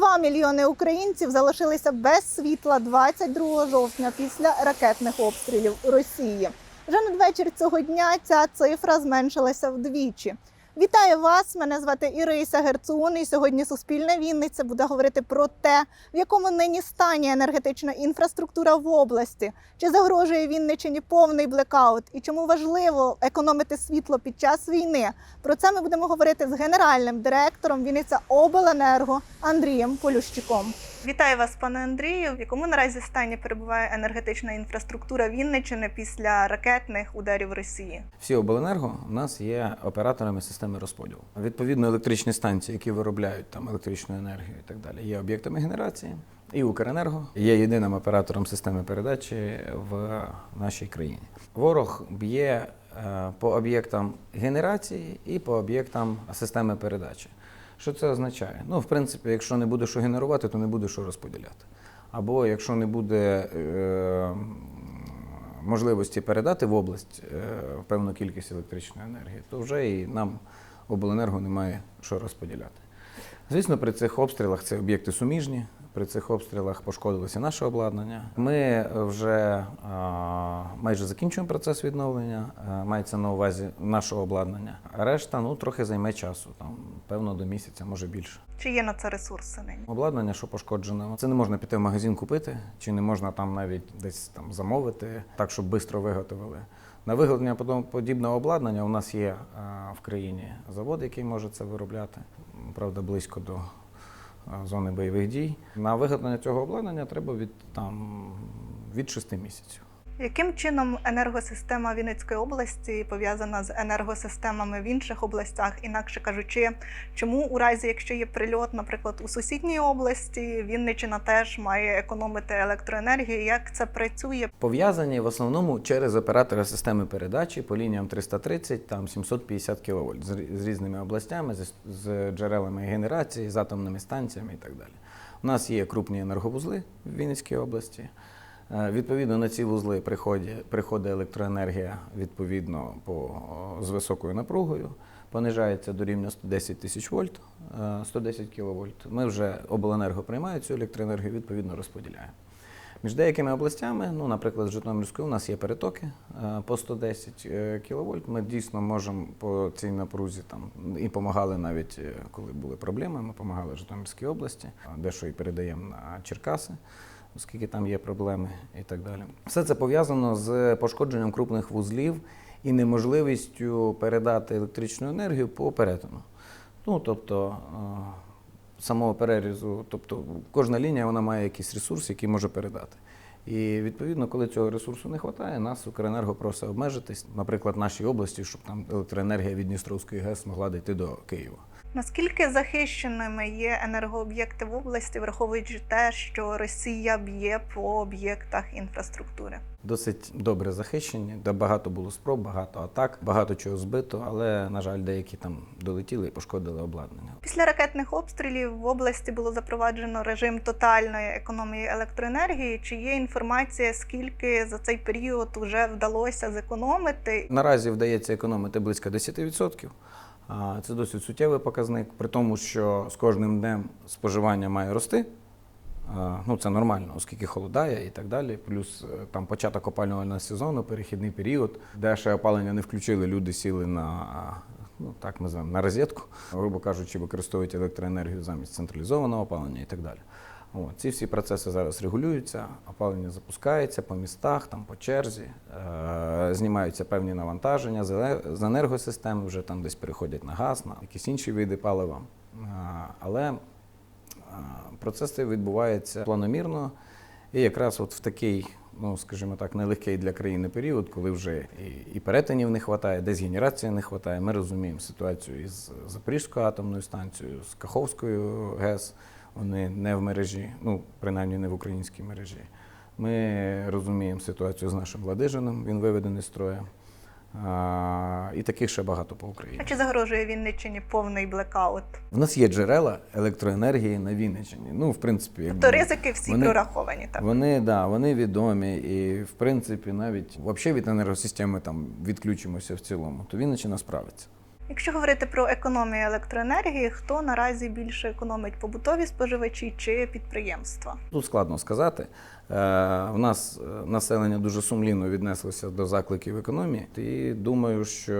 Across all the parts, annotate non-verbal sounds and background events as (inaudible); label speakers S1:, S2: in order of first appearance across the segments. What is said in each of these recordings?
S1: 2 мільйони українців залишилися без світла 22 жовтня після ракетних обстрілів Росії. Вже надвечір цього дня ця цифра зменшилася вдвічі. Вітаю вас! Мене звати Ірися Герцун. І сьогодні Суспільна Вінниця буде говорити про те, в якому нині стані енергетична інфраструктура в області, чи загрожує Вінничині повний блекаут, і чому важливо економити світло під час війни. Про це ми будемо говорити з генеральним директором Вінниця Обленерго Андрієм Полющиком. Вітаю вас, пане Андрію. В якому наразі стані перебуває енергетична інфраструктура Вінничини після ракетних ударів Росії?
S2: Всі обленерго у нас є операторами системи розподілу. Відповідно, електричні станції, які виробляють там електричну енергію і так далі, є об'єктами генерації. І Укренерго є єдиним оператором системи передачі в нашій країні. Ворог б'є е, по об'єктам генерації і по об'єктам системи передачі. Що це означає? Ну, в принципі, якщо не буде що генерувати, то не буде що розподіляти. Або якщо не буде е, можливості передати в область е, певну кількість електричної енергії, то вже і нам обленерго немає що розподіляти. Звісно, при цих обстрілах це об'єкти суміжні. При цих обстрілах пошкодилося наше обладнання. Ми вже а, майже закінчуємо процес відновлення, а, мається на увазі нашого обладнання. А решта ну, трохи займе часу, там, певно, до місяця, може більше.
S1: Чи є на це ресурси нині?
S2: Обладнання, що пошкоджено, це не можна піти в магазин купити, чи не можна там навіть десь там замовити, так щоб швидко виготовили. На виготовлення подібного обладнання у нас є в країні завод, який може це виробляти, правда, близько до зони бойових дій. На виготовлення цього обладнання треба від там від 6 місяців.
S1: Яким чином енергосистема Вінницької області пов'язана з енергосистемами в інших областях? Інакше кажучи, чому у разі, якщо є прильот, наприклад, у сусідній області, Вінниччина теж має економити електроенергію? Як це працює?
S2: Пов'язані в основному через оператора системи передачі по лініям 330, там 750 кВт з, різними областями, з джерелами генерації, з атомними станціями і так далі. У нас є крупні енерговузли в Вінницькій області. Е, Відповідно на ці вузли приходить, електроенергія відповідно по, з високою напругою, понижається до рівня 110 тисяч вольт, е, 110 кВт. Ми вже обленерго приймає цю електроенергію, відповідно розподіляємо. Між деякими областями, ну, наприклад, з Житомирської, у нас є перетоки е, по 110 кВт. Ми дійсно можемо по цій напрузі там і допомагали навіть, е, коли були проблеми. Ми допомагали Житомирській області, дещо і передаємо на Черкаси, оскільки там є проблеми і так далі. Все це пов'язано з пошкодженням крупних вузлів і неможливістю передати електричну енергію по перетину. Ну, тобто, е, самого перерізу, тобто кожна лінія вона має якийсь ресурс, який може передати. І відповідно, коли цього ресурсу не вистачає, нас Укренерго просить обмежитись, наприклад, нашій області, щоб там електроенергія від Дністровської ГЕС могла дійти до Києва.
S1: Наскільки захищеними є енергооб'єкти в області, враховуючи те, що Росія б'є по об'єктах інфраструктури?
S2: Досить добре захищені, де багато було спроб, багато атак, багато чого збито, але, на жаль, деякі там долетіли і пошкодили обладнання.
S1: Після ракетних обстрілів в області було запроваджено режим тотальної економії електроенергії. Чи є інформація, скільки за цей період вже вдалося зекономити?
S2: Наразі вдається економити близько 10%. А Це досить суттєвий показник, при тому, що з кожним днем споживання має рости. Ну, це нормально, оскільки холодає і так далі. Плюс е, там початок опалювального сезону, перехідний період, де ще опалення не включили, люди сіли на, ну так ми називаємо, на розетку, грубо кажучи, використовують електроенергію замість централізованого опалення і так далі. От, ці всі процеси зараз регулюються, опалення запускається по містах, там по черзі, е, знімаються певні навантаження з енергосистеми, вже там десь переходять на газ, на якісь інші види палива. Е, але процес цей відбувається планомірно і якраз от в такий, ну скажімо так, нелегкий для країни період, коли вже і, перетинів не вистачає, десь генерації не вистачає. Ми розуміємо ситуацію із Запорізькою атомною станцією, з Каховською ГЕС. Вони не в мережі, ну принаймні не в українській мережі. Ми розуміємо ситуацію з нашим Ладижином, він виведений з строя. І таких ще багато по Україні.
S1: А чи загрожує Вінниччині повний блекаут?
S2: В нас є джерела електроенергії на Вінниччині. Ну, в принципі, якби,
S1: Тобто ризики всі
S2: вони-
S1: прораховані так.
S2: Вони, да, вони відомі, і в принципі, навіть взагалі від енергосистеми там відключимося в цілому, то Вінниччина справиться.
S1: Якщо говорити про економію електроенергії, хто наразі більше економить побутові споживачі чи підприємства?
S2: Тут складно сказати. Е, В нас е, населення дуже сумлінно віднеслося до закликів економії, і думаю, що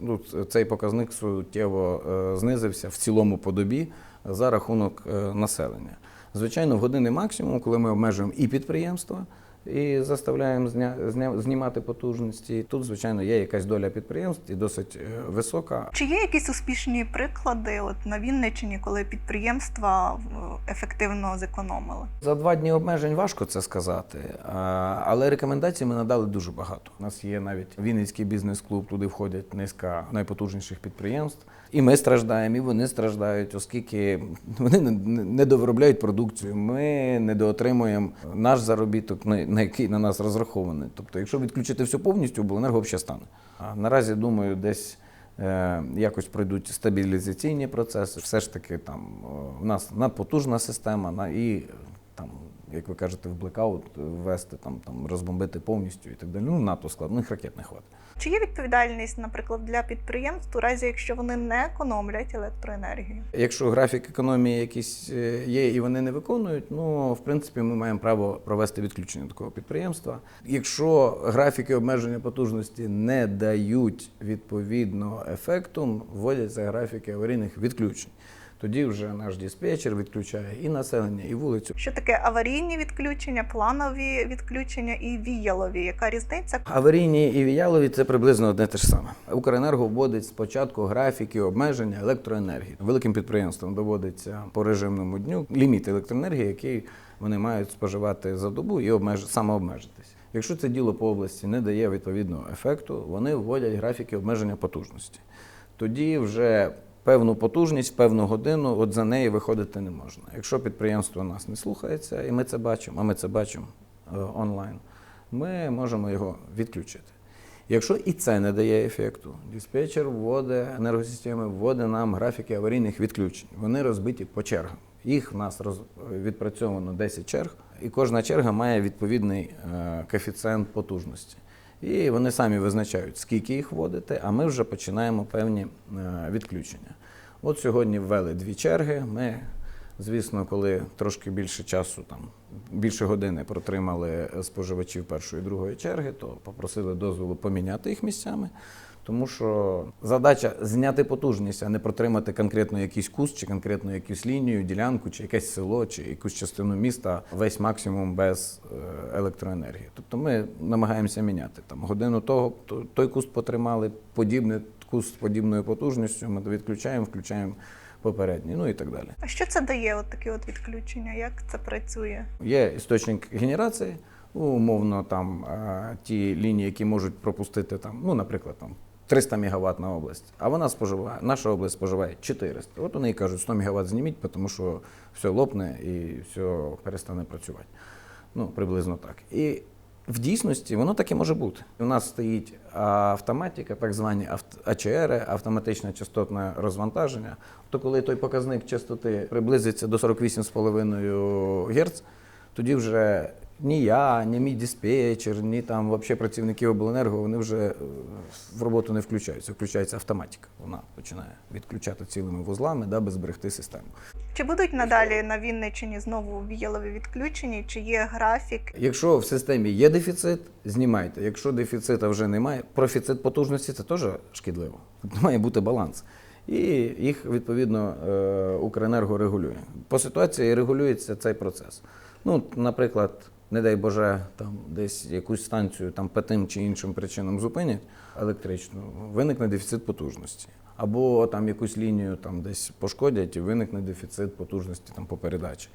S2: ну, цей показник суттєво е, знизився в цілому по добі за рахунок е, населення. Звичайно, в години максимум, коли ми обмежуємо і підприємства. І заставляємо знімати потужності. Тут, звичайно, є якась доля підприємств і досить е, висока.
S1: Чи є якісь успішні приклади от на Вінниччині, коли підприємства ефективно зекономили?
S2: За два дні обмежень важко це сказати, але рекомендацій ми надали дуже багато. У нас є навіть Вінницький бізнес-клуб, туди входять низка найпотужніших підприємств. І ми страждаємо, і вони страждають, оскільки вони не- довиробляють продукцію. Ми недоотримуємо наш заробіток, на який на нас розрахований. Тобто, якщо відключити все повністю, обленерго взагалі стане. А наразі думаю, десь якось пройдуть стабілізаційні процеси. Все ж таки, там в нас надпотужна система, на і е, там, як ви кажете, в блекаут ввести, там, там розбомбити повністю і так далі. Ну, НАТО складних їх ракет не хватить.
S1: Чи є відповідальність, наприклад, для підприємств у разі, якщо вони не економлять електроенергію?
S2: Якщо графік економії якийсь е, є і вони не виконують, ну в принципі ми маємо право провести відключення такого підприємства. Якщо графіки обмеження потужності не дають відповідного ефекту, вводяться графіки аварійних відключень. Тоді вже наш диспетчер відключає і населення, і вулицю.
S1: Що таке аварійні відключення, планові відключення і віялові? Яка різниця?
S2: Аварійні і віялові це приблизно одне те ж саме. Укренерго вводить спочатку графіки обмеження електроенергії. Великим підприємствам доводиться по режимному дню ліміт електроенергії, який вони мають споживати за добу і обмеж... самообмежитись. Якщо це діло по області не дає відповідного ефекту, вони вводять графіки обмеження потужності. Тоді вже певну потужність, певну годину, от за неї виходити не можна. Якщо підприємство нас не слухається, і ми це бачимо, а ми це бачимо е, онлайн, ми можемо його відключити. Якщо і це не дає ефекту, диспетчер вводить енергосистеми, вводить нам графіки аварійних відключень. Вони розбиті по чергам. Їх в нас роз... відпрацьовано 10 черг, і кожна черга має відповідний е, коефіцієнт потужності. І вони самі визначають, скільки їх вводити, а ми вже починаємо певні е, відключення. От сьогодні ввели дві черги. Ми, звісно, коли трошки більше часу, там більше години протримали споживачів першої і другої черги, то попросили дозволу поміняти їх місцями. Тому що задача зняти потужність, а не протримати конкретно якийсь куст, чи конкретно якусь лінію, ділянку, чи якесь село, чи якусь частину міста весь максимум без е, електроенергії. Тобто ми намагаємося міняти там годину того, то- той куст потримали, подібний куст з подібною потужністю. Ми відключаємо, включаємо попередній, ну і так далі.
S1: А що це дає? От такі от відключення? Як це працює?
S2: Є істочник генерації, ну, умовно, там е, ті лінії, які можуть пропустити там, ну, наприклад, там 300 МВт на область, а вона споживає, наша область споживає 400. От вони і кажуть, 100 МВт зніміть, тому що все лопне і все перестане працювати. Ну, приблизно так. І в дійсності воно таке може бути. У нас стоїть автоматика, так звані АЧР, автоматичне частотне розвантаження. То коли той показник частоти приблизиться до 48,5 Гц, тоді вже ні я, ні мій диспетчер, ні там вообще працівники обленерго, вони вже е, в роботу не включаються. Включається автоматика. Вона починає відключати цілими вузлами, даби зберегти систему.
S1: Чи будуть надалі на Вінниччині знову віялові відключення? Чи є графік?
S2: Якщо в системі є дефіцит, знімайте. Якщо дефіцита вже немає, профіцит потужності це теж шкідливо. Має бути баланс. І їх відповідно е, Укренерго регулює. По ситуації регулюється цей процес. Ну, наприклад, не дай Боже, там десь якусь станцію там по тим чи іншим причинам зупинять електричну, виникне дефіцит потужності. Або там якусь лінію там десь пошкодять і виникне дефіцит потужності там по передачі.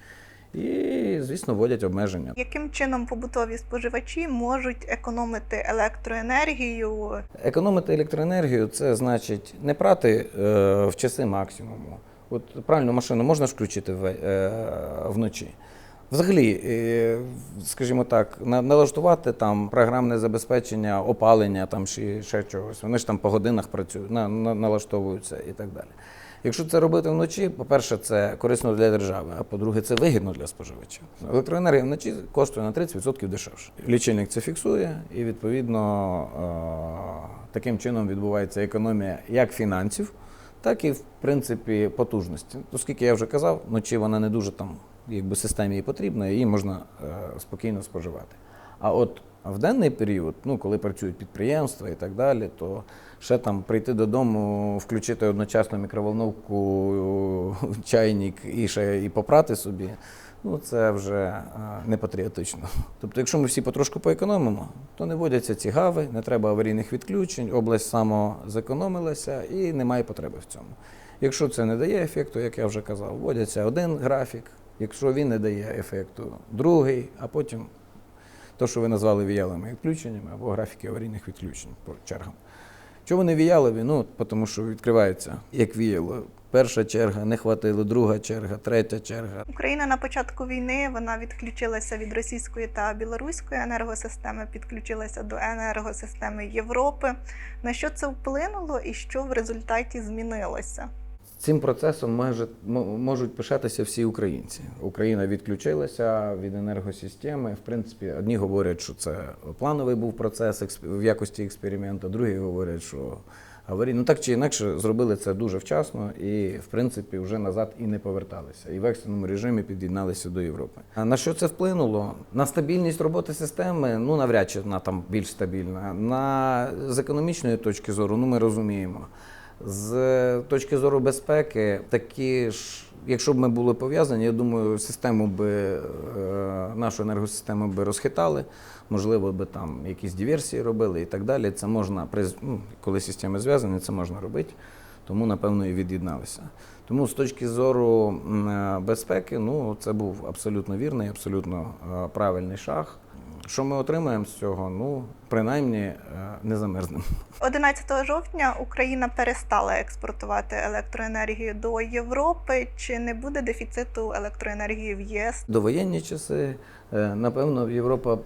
S2: І, звісно, вводять обмеження.
S1: Яким чином побутові споживачі можуть економити електроенергію?
S2: Економити електроенергію це значить не прати е, в часи максимуму. От правильно машину можна ж включити в, е, вночі. Взагалі, е, скажімо так, налаштувати там програмне забезпечення, опалення там чи ще чогось. Вони ж там по годинах працюють, на, на, налаштовуються і так далі. Якщо це робити вночі, по-перше, це корисно для держави, а по-друге, це вигідно для споживачів. Електроенергія вночі коштує на 30% дешевше. Лічильник це фіксує, і відповідно е, таким чином відбувається економія як фінансів, так і в принципі потужності. Оскільки я вже казав, вночі вона не дуже там, якби системі і потрібна, її можна е, спокійно споживати. А от в денний період, ну коли працюють підприємства і так далі, то ще там прийти додому, включити одночасно мікроволновку, (laughs) чайник і ще і попрати собі. Ну, це вже е, не патріотично. Тобто, якщо ми всі потрошку поекономимо, то не вводяться ці гави, не треба аварійних відключень, область самозекономилася і немає потреби в цьому. Якщо це не дає ефекту, як я вже казав, вводяться один графік, якщо він не дає ефекту, другий, а потім то, що ви назвали віялими відключеннями або графіки аварійних відключень по чергам. Чому вони віялові? Ну, тому що відкривається як віяло. Перша черга, не хватило, друга черга, третя черга.
S1: Україна на початку війни вона відключилася від російської та білоруської енергосистеми, підключилася до енергосистеми Європи. На що це вплинуло і що в результаті змінилося?
S2: Цим процесом може, можуть пишатися всі українці. Україна відключилася від енергосистеми. В принципі, одні говорять, що це плановий був процес в якості експерименту, другі говорять, що аварійний. Ну так чи інакше зробили це дуже вчасно і, в принципі, вже назад і не поверталися. І в екстреному режимі під'єдналися до Європи. А на що це вплинуло? На стабільність роботи системи, ну навряд чи вона там більш стабільна. На з економічної точки зору, ну ми розуміємо. З точки зору безпеки, такі ж, якщо б ми були пов'язані, я думаю, систему би е, нашу енергосистему би розхитали, можливо, би там якісь диверсії робили і так далі. Це можна ну, коли системи зв'язані, це можна робити. Тому напевно і від'єдналися. Тому з точки зору е, безпеки, ну це був абсолютно вірний, абсолютно е, правильний шаг. Що ми отримаємо з цього? Ну, принаймні, е, не замерзнемо.
S1: 11 жовтня Україна перестала експортувати електроенергію до Європи. Чи не буде дефіциту електроенергії в ЄС?
S2: Довоєнні часи, е, напевно, Європа е,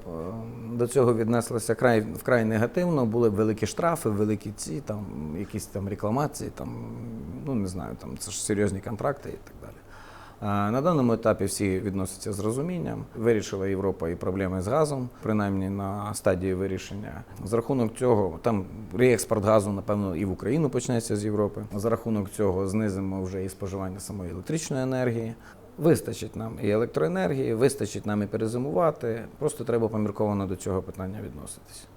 S2: до цього віднеслася край, вкрай негативно. Були великі штрафи, великі ці, там, якісь там рекламації, там, ну не знаю, там це ж серйозні контракти і так далі. На даному етапі всі відносяться з розумінням. Вирішила Європа і проблеми з газом, принаймні на стадії вирішення. За рахунок цього, там реекспорт газу, напевно, і в Україну почнеться з Європи. За рахунок цього знизимо вже і споживання самої електричної енергії. Вистачить нам і електроенергії, вистачить нам і перезимувати. Просто треба помірковано до цього питання відноситись.